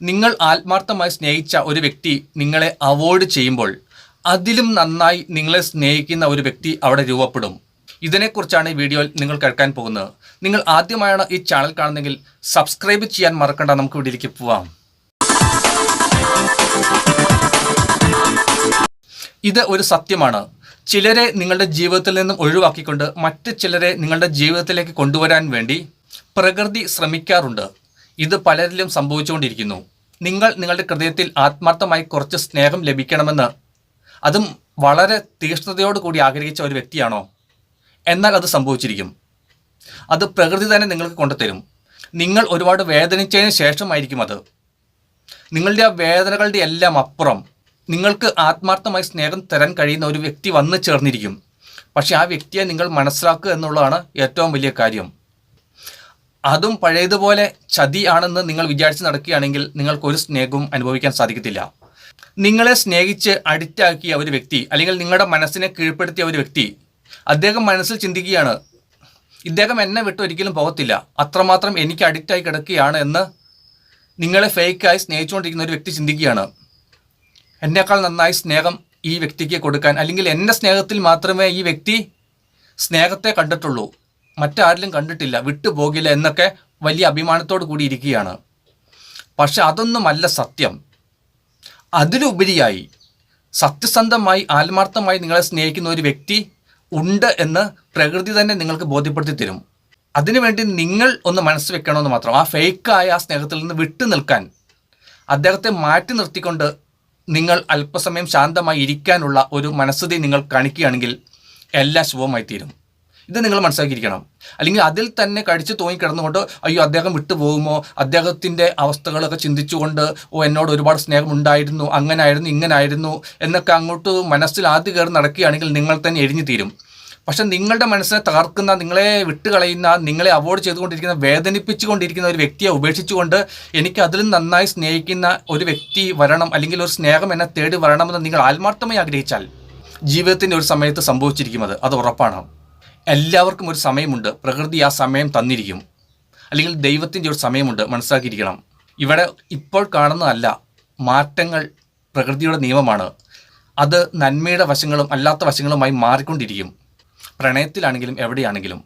നിങ്ങൾ ആത്മാർത്ഥമായി സ്നേഹിച്ച ഒരു വ്യക്തി നിങ്ങളെ അവോയ്ഡ് ചെയ്യുമ്പോൾ അതിലും നന്നായി നിങ്ങളെ സ്നേഹിക്കുന്ന ഒരു വ്യക്തി അവിടെ രൂപപ്പെടും. ഇതിനെക്കുറിച്ചാണ് ഈ വീഡിയോയിൽ നിങ്ങൾ കേൾക്കാൻ പോകുന്നത്. നിങ്ങൾ ആദ്യമായാണ് ഈ ചാനൽ കാണുന്നെങ്കിൽ സബ്സ്ക്രൈബ് ചെയ്യാൻ മറക്കണ്ട. നമുക്ക് വീഡിയോയിലേക്ക് പോവാം. ഇത് ഒരു സത്യമാണ്. ചിലരെ നിങ്ങളുടെ ജീവിതത്തിൽ നിന്നും ഒഴിവാക്കിക്കൊണ്ട് മറ്റ് ചിലരെ നിങ്ങളുടെ ജീവിതത്തിലേക്ക് കൊണ്ടുവരാൻ വേണ്ടി പ്രകൃതി ശ്രമിക്കാറുണ്ട്. ഇത് പലരിലും സംഭവിച്ചുകൊണ്ടിരിക്കുന്നു. നിങ്ങൾ നിങ്ങളുടെ ഹൃദയത്തിൽ ആത്മാർത്ഥമായി കുറച്ച് സ്നേഹം ലഭിക്കണമെന്ന് അതും വളരെ തീക്ഷ്ണതയോട് കൂടി ആഗ്രഹിച്ച ഒരു വ്യക്തിയാണോ? എന്നാൽ അത് സംഭവിച്ചിരിക്കും. അത് പ്രകൃതി തന്നെ നിങ്ങൾക്ക് കൊണ്ടുതരും. നിങ്ങൾ ഒരുപാട് വേദനിച്ചതിന് ശേഷമായിരിക്കും അത്. നിങ്ങളുടെ ആ വേദനകളുടെ എല്ലാം അപ്പുറം നിങ്ങൾക്ക് ആത്മാർത്ഥമായി സ്നേഹം തരാൻ കഴിയുന്ന ഒരു വ്യക്തി വന്നു ചേർന്നിരിക്കും. പക്ഷെ ആ വ്യക്തിയെ നിങ്ങൾ മനസ്സിലാക്കുക എന്നുള്ളതാണ് ഏറ്റവും വലിയ കാര്യം. അതും പഴയതുപോലെ ചതി ആണെന്ന് നിങ്ങൾ വിചാരിച്ച് നടക്കുകയാണെങ്കിൽ നിങ്ങൾക്ക് ഒരു സ്നേഹവും അനുഭവിക്കാൻ സാധിക്കത്തില്ല. നിങ്ങളെ സ്നേഹിച്ച് അഡിക്റ്റാക്കിയ ഒരു വ്യക്തി അല്ലെങ്കിൽ നിങ്ങളുടെ മനസ്സിനെ കീഴ്പ്പെടുത്തിയ ഒരു വ്യക്തി അദ്ദേഹം മനസ്സിൽ ചിന്തിക്കുകയാണ് ഇദ്ദേഹം എന്നെ വിട്ട് ഒരിക്കലും പോകത്തില്ല. അത്രമാത്രം എനിക്ക് അഡിക്റ്റായി കിടക്കുകയാണ് എന്ന് നിങ്ങളെ ഫേക്കായി സ്നേഹിച്ചുകൊണ്ടിരിക്കുന്ന ഒരു വ്യക്തി ചിന്തിക്കുകയാണ്. എന്നേക്കാൾ നന്നായി സ്നേഹം ഈ വ്യക്തിക്ക് കൊടുക്കാൻ അല്ലെങ്കിൽ എന്റെ സ്നേഹത്തിൽ മാത്രമേ ഈ വ്യക്തി സ്നേഹത്തെ കണ്ടിട്ടുള്ളൂ. മറ്റാരിലും കണ്ടിട്ടില്ല വിട്ടുപോകില്ല എന്നൊക്കെ വലിയ അഭിമാനത്തോടു കൂടി ഇരിക്കുകയാണ്. പക്ഷെ അതൊന്നുമല്ല സത്യം. അതിലുപരിയായി സത്യസന്ധമായി ആത്മാർത്ഥമായി നിങ്ങളെ സ്നേഹിക്കുന്ന ഒരു വ്യക്തി ഉണ്ട് എന്ന് പ്രകൃതി തന്നെ നിങ്ങൾക്ക് ബോധ്യപ്പെടുത്തി തരും അതിനുവേണ്ടി നിങ്ങൾ ഒന്ന് മനസ്സ് വെക്കണമെന്ന് മാത്രം. ആ ഫേക്കായ ആ സ്നേഹത്തിൽ നിന്ന് വിട്ടു നിൽക്കാൻ അദ്ദേഹത്തെ മാറ്റി നിർത്തിക്കൊണ്ട് നിങ്ങൾ അല്പസമയം ശാന്തമായി ഇരിക്കാനുള്ള ഒരു മനസ്സുതി നിങ്ങൾ കാണിക്കുകയാണെങ്കിൽ എല്ലാ ശുഭമായി തീരും ഇത് നിങ്ങൾ മനസ്സിലാക്കിയിരിക്കണം. അല്ലെങ്കിൽ അതിൽ തന്നെ കടിച്ചു തൂങ്ങിക്കിടന്നുകൊണ്ട് അയ്യോ അദ്ദേഹം വിട്ടുപോകുമോ? അദ്ദേഹത്തിന്റെ അവസ്ഥകളൊക്കെ ചിന്തിച്ചുകൊണ്ട് ഓ എന്നോട് ഒരുപാട് സ്നേഹം ഉണ്ടായിരുന്നു അങ്ങനായിരുന്നു ഇങ്ങനായിരുന്നു എന്നൊക്കെ അങ്ങോട്ട് മനസ്സിൽ ആദ്യം കയറി നടക്കുകയാണെങ്കിൽ നിങ്ങൾ തന്നെ എരിഞ്ഞു തീരും. പക്ഷെ നിങ്ങളുടെ മനസ്സിനെ തകർക്കുന്ന നിങ്ങളെ വിട്ടുകളയുന്ന നിങ്ങളെ അവോയ്ഡ് ചെയ്തുകൊണ്ടിരിക്കുന്ന വേദനിപ്പിച്ചുകൊണ്ടിരിക്കുന്ന ഒരു വ്യക്തിയെ ഉപേക്ഷിച്ചുകൊണ്ട് എനിക്ക് അതിലും നന്നായി സ്നേഹിക്കുന്ന ഒരു വ്യക്തി വരണം അല്ലെങ്കിൽ ഒരു സ്നേഹം എന്നെ തേടി വരണമെന്ന് നിങ്ങൾ ആത്മാർത്ഥമായി ആഗ്രഹിച്ചാൽ ജീവിതത്തിന്റെ ഒരു സമയത്ത് സംഭവിച്ചിരിക്കും അത് അത് ഉറപ്പാണ്. എല്ലാവർക്കും ഒരു സമയമുണ്ട്. പ്രകൃതി ആ സമയം തന്നിരിക്കും. അല്ലെങ്കിൽ ദൈവത്തിന്റെ ഒരു സമയമുണ്ട്. മനസ്സിലാക്കിയിരിക്കണം. ഇവിടെ ഇപ്പോൾ കാണുന്നതല്ല. മാറ്റങ്ങൾ പ്രകൃതിയുടെ നിയമമാണ്. അത് നന്മയുടെ വശങ്ങളും അല്ലാത്ത വശങ്ങളുമായി മാറിക്കൊണ്ടിരിക്കും. പ്രണയത്തിലാണെങ്കിലും എവിടെയാണെങ്കിലും.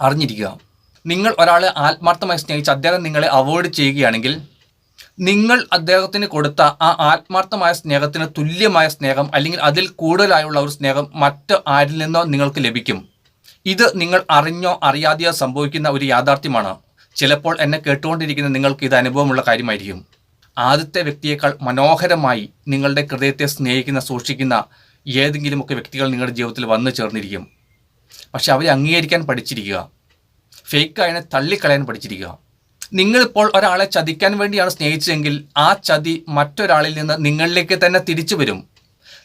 അറിഞ്ഞിരിക്കുക. നിങ്ങൾ ഒരാളെ ആത്മാർത്ഥമായി സ്നേഹിച്ച് അദ്ദേഹം നിങ്ങളെ അവോയ്ഡ് ചെയ്യുകയാണെങ്കിൽ നിങ്ങൾ അദ്ദേഹത്തിന് കൊടുത്ത ആ ആത്മാർത്ഥമായ സ്നേഹത്തിന് തുല്യമായ സ്നേഹം അല്ലെങ്കിൽ അതിൽ കൂടുതലായുള്ള ഒരു സ്നേഹം മറ്റ് ആരിൽ നിന്നോ നിങ്ങൾക്ക് ലഭിക്കും. ഇത് നിങ്ങൾ അറിഞ്ഞോ അറിയാതെയോ സംഭവിക്കുന്ന ഒരു യാഥാർത്ഥ്യമാണ്. ചിലപ്പോൾ എന്നെ കേട്ടുകൊണ്ടിരിക്കുന്ന നിങ്ങൾക്ക് ഇത് അനുഭവമുള്ള കാര്യമായിരിക്കും. ആദ്യത്തെ വ്യക്തിയേക്കാൾ മനോഹരമായി നിങ്ങളുടെ ഹൃദയത്തെ സ്നേഹിക്കുന്ന സൂക്ഷിക്കുന്ന ഏതെങ്കിലുമൊക്കെ വ്യക്തികൾ നിങ്ങളുടെ ജീവിതത്തിൽ വന്നു ചേർന്നിരിക്കും. പക്ഷെ അവരെ അംഗീകരിക്കാൻ പഠിച്ചിരിക്കുക. ഫേക്ക് ഫേക്കായതിനെ തള്ളിക്കളയാൻ പഠിച്ചിരിക്കുക. നിങ്ങളിപ്പോൾ ഒരാളെ ചതിക്കാൻ വേണ്ടിയാണ് സ്നേഹിച്ചതെങ്കിൽ ആ ചതി മറ്റൊരാളിൽ നിന്ന് നിങ്ങളിലേക്ക് തന്നെ തിരിച്ചു വരും.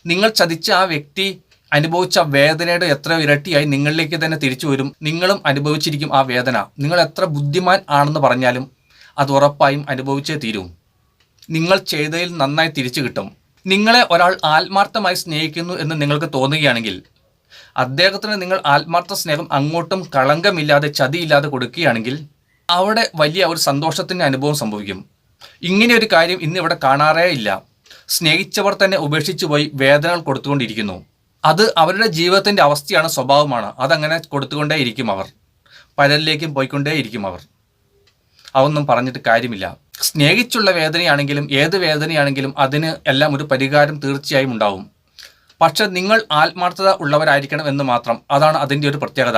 നിങ്ങൾ ചതിച്ച ആ വ്യക്തി അനുഭവിച്ച വേദനയുടെ എത്ര ഇരട്ടിയായി നിങ്ങളിലേക്ക് തന്നെ തിരിച്ചു വരും. നിങ്ങളും അനുഭവിച്ചിരിക്കും ആ വേദന. നിങ്ങൾ എത്ര ബുദ്ധിമാൻ ആണെന്ന് പറഞ്ഞാലും അത് ഉറപ്പായും അനുഭവിച്ചേ തീരും. നിങ്ങൾ ചെയ്തതിൽ നന്നായി തിരിച്ചു കിട്ടും. നിങ്ങളെ ഒരാൾ ആത്മാർത്ഥമായി സ്നേഹിക്കുന്നു എന്ന് നിങ്ങൾക്ക് തോന്നുകയാണെങ്കിൽ അദ്ദേഹത്തിന് നിങ്ങൾ ആത്മാർത്ഥ സ്നേഹം അങ്ങോട്ടും കളങ്കമില്ലാതെ ചതിയില്ലാതെ കൊടുക്കുകയാണെങ്കിൽ അവിടെ വലിയ ഒരു സന്തോഷത്തിന്റെ അനുഭവം സംഭവിക്കും. ഇങ്ങനെ ഒരു കാര്യം ഇന്നിവിടെ കാണാറേ ഇല്ല. സ്നേഹിച്ചവർ തന്നെ ഉപേക്ഷിച്ചു പോയി വേദനകൾ കൊടുത്തുകൊണ്ടിരിക്കുന്നു. അത് അവരുടെ ജീവിതത്തിന്റെ അവസ്ഥയാണ് സ്വഭാവമാണ്. അതങ്ങനെ കൊടുത്തുകൊണ്ടേയിരിക്കും അവർ. പലരിലേക്കും പോയിക്കൊണ്ടേയിരിക്കും അവർ. അതൊന്നും പറഞ്ഞിട്ട് കാര്യമില്ല. സ്നേഹിച്ചുള്ള വേദനയാണെങ്കിലും ഏത് വേദനയാണെങ്കിലും അതിന് എല്ലാം ഒരു പരിഹാരം തീർച്ചയായും ഉണ്ടാവും. പക്ഷെ നിങ്ങൾ ആത്മാർത്ഥത ഉള്ളവരായിരിക്കണം എന്ന് മാത്രം. അതാണ് അതിന്റെ ഒരു പ്രത്യേകത.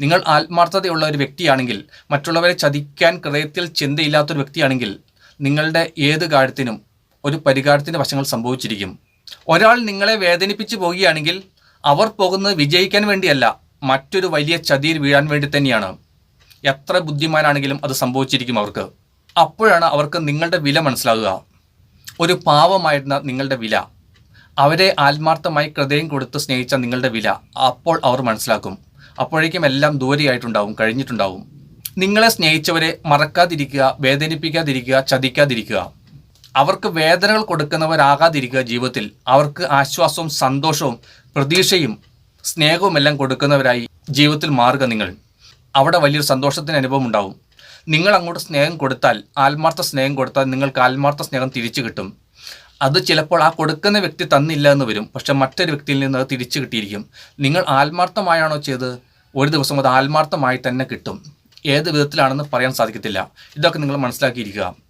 നിങ്ങൾ ആത്മാർത്ഥതയുള്ള ഒരു വ്യക്തിയാണെങ്കിൽ മറ്റുള്ളവരെ ചതിക്കാൻ ഹൃദയത്തിൽ ചിന്തയില്ലാത്തൊരു വ്യക്തിയാണെങ്കിൽ നിങ്ങളുടെ ഏത് കാര്യത്തിനും ഒരു പരിഹാരത്തിന്റെ വശങ്ങൾ സംഭവിച്ചിരിക്കും. ഒരാൾ നിങ്ങളെ വേദനിപ്പിച്ചു പോകുകയാണെങ്കിൽ അവർ പോകുന്നത് വിജയിക്കാൻ വേണ്ടിയല്ല മറ്റൊരു വലിയ ചതിയിൽ വീഴാൻ വേണ്ടി തന്നെയാണ്. എത്ര ബുദ്ധിമാനാണെങ്കിലും അത് സംഭവിച്ചിരിക്കും അവർക്ക്. അപ്പോഴാണ് അവർക്ക് നിങ്ങളുടെ വില മനസ്സിലാകുക. ഒരു പാവമായിരുന്ന നിങ്ങളുടെ വില. അവരെ ആത്മാർത്ഥമായി ഹൃദയം കൊടുത്ത് സ്നേഹിച്ച നിങ്ങളുടെ വില അപ്പോൾ അവർ മനസ്സിലാക്കും. അപ്പോഴേക്കും എല്ലാം ദൂരെയായിട്ടുണ്ടാവും കഴിഞ്ഞിട്ടുണ്ടാവും. നിങ്ങളെ സ്നേഹിച്ചവരെ മറക്കാതിരിക്കുക വേദനിപ്പിക്കാതിരിക്കുക ചതിക്കാതിരിക്കുക. അവർക്ക് വേദനകൾ കൊടുക്കുന്നവരാകാതിരിക്കുക ജീവിതത്തിൽ അവർക്ക് ആശ്വാസവും സന്തോഷവും പ്രതീക്ഷയും സ്നേഹവും എല്ലാം കൊടുക്കുന്നവരായി ജീവിതത്തിൽ മാറുക നിങ്ങൾ. അവിടെ വലിയൊരു സന്തോഷത്തിന് അനുഭവം ഉണ്ടാവും. നിങ്ങൾ അങ്ങോട്ട് സ്നേഹം കൊടുത്താൽ ആത്മാർത്ഥ സ്നേഹം കൊടുത്താൽ നിങ്ങൾക്ക് ആത്മാർത്ഥ സ്നേഹം തിരിച്ചു കിട്ടും. അത് ചിലപ്പോൾ ആ കൊടുക്കുന്ന വ്യക്തി തന്നില്ല എന്ന് വരും. പക്ഷെ മറ്റൊരു വ്യക്തിയിൽ നിന്ന് അത് തിരിച്ചു കിട്ടിയിരിക്കും. നിങ്ങൾ ആത്മാർത്ഥമായാണോ ചെയ്ത്? ഒരു ദിവസം അത് ആത്മാർത്ഥമായി തന്നെ കിട്ടും. ഏത് വിധത്തിലാണെന്ന് പറയാൻ സാധിക്കത്തില്ല. ഇതൊക്കെ നിങ്ങൾ മനസ്സിലാക്കിയിരിക്കുക.